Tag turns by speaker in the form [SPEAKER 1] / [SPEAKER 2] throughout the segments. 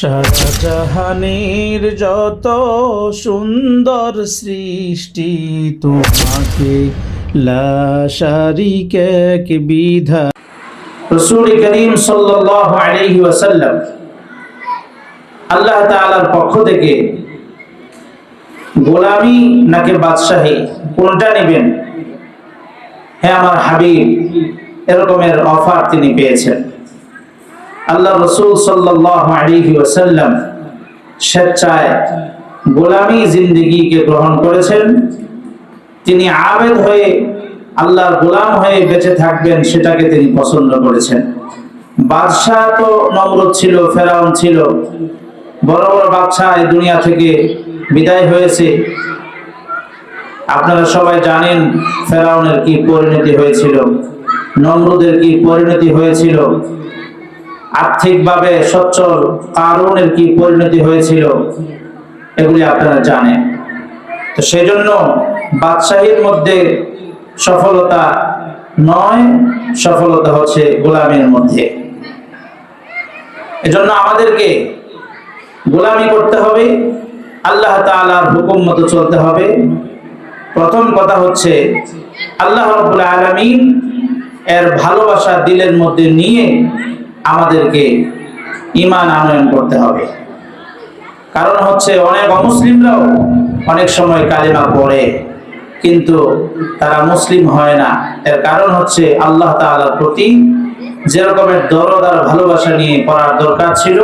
[SPEAKER 1] শাহজাহানের যত সুন্দর সৃষ্টি, তোমাকে লাশারিক বিধা।
[SPEAKER 2] রসুল করিম সাল্লাল্লাহু আলাইহি ওয়াসাল্লাম আল্লাহ তাআলার পক্ষ থেকে গোলামি নাকি বাদশাহী, কোনটা নেবেন? হ্যাঁ আমার হাবিব, এরকমের অফার তিনি পেয়েছেন। আল্লাহ রসুল ওয়াসাল্লাম স্বেচ্ছায় গোলামি জিন্দিগিকে গ্রহণ করেছেন। তিনি আবেদ হয়ে আল্লাহর গোলাম হয়ে বেঁচে থাকবেন সেটাকে তিনি পছন্দ করেছেন। বাদশাহ তো নমরুদ ছিল, ফেরাউন ছিল, বড় বড় বাদশাহ এই দুনিয়া থেকে বিদায় হয়েছে। আপনারা সবাই জানেন ফেরাউনের কি পরিণতি হয়েছিল, নমরুদের কি পরিণতি হয়েছিল। আর্থিকভাবে সচ্ছল কারণের কি পরিণতি হয়েছিল, এগুলি আপনারা জানেন। তো সেই জন্য বাদশাহীর মধ্যে সফলতা নয়, সফলতা হচ্ছে গোলামের মধ্যে। এজন্য আমাদেরকে গোলামি করতে হবে, আল্লাহ তাআলার হুকুম মতো চলতে হবে। প্রথম কথা হচ্ছে, আল্লাহ রাব্বুল আলামিন এর ভালোবাসা দিলের মধ্যে নিয়ে আমাদেরকে ঈমান আনয়ন করতে হবে। কারণ হচ্ছে অনেক অমুসলিমরাও অনেক সময় কালিমা পড়ে, কিন্তু তারা মুসলিম হয় না। এর কারণ হচ্ছে আল্লাহ তাআলার প্রতি যেরকমের দরদ আর ভালোবাসা নিয়ে পড়ার দরকার ছিল,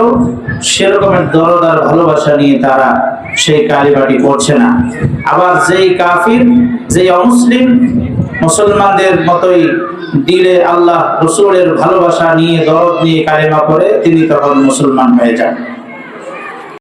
[SPEAKER 2] সেরকমের দরদ আর ভালোবাসা নিয়ে তারা সেই কালিমাটি করছে না। আবার যেই কাফির, যেই অমুসলিম মুসলমানদের মতোই দিলে আল্লাহ রসুলের ভালোবাসা নিয়ে, দরদ নিয়ে কালেমা করে তিনি তখন মুসলমান হয়ে যান।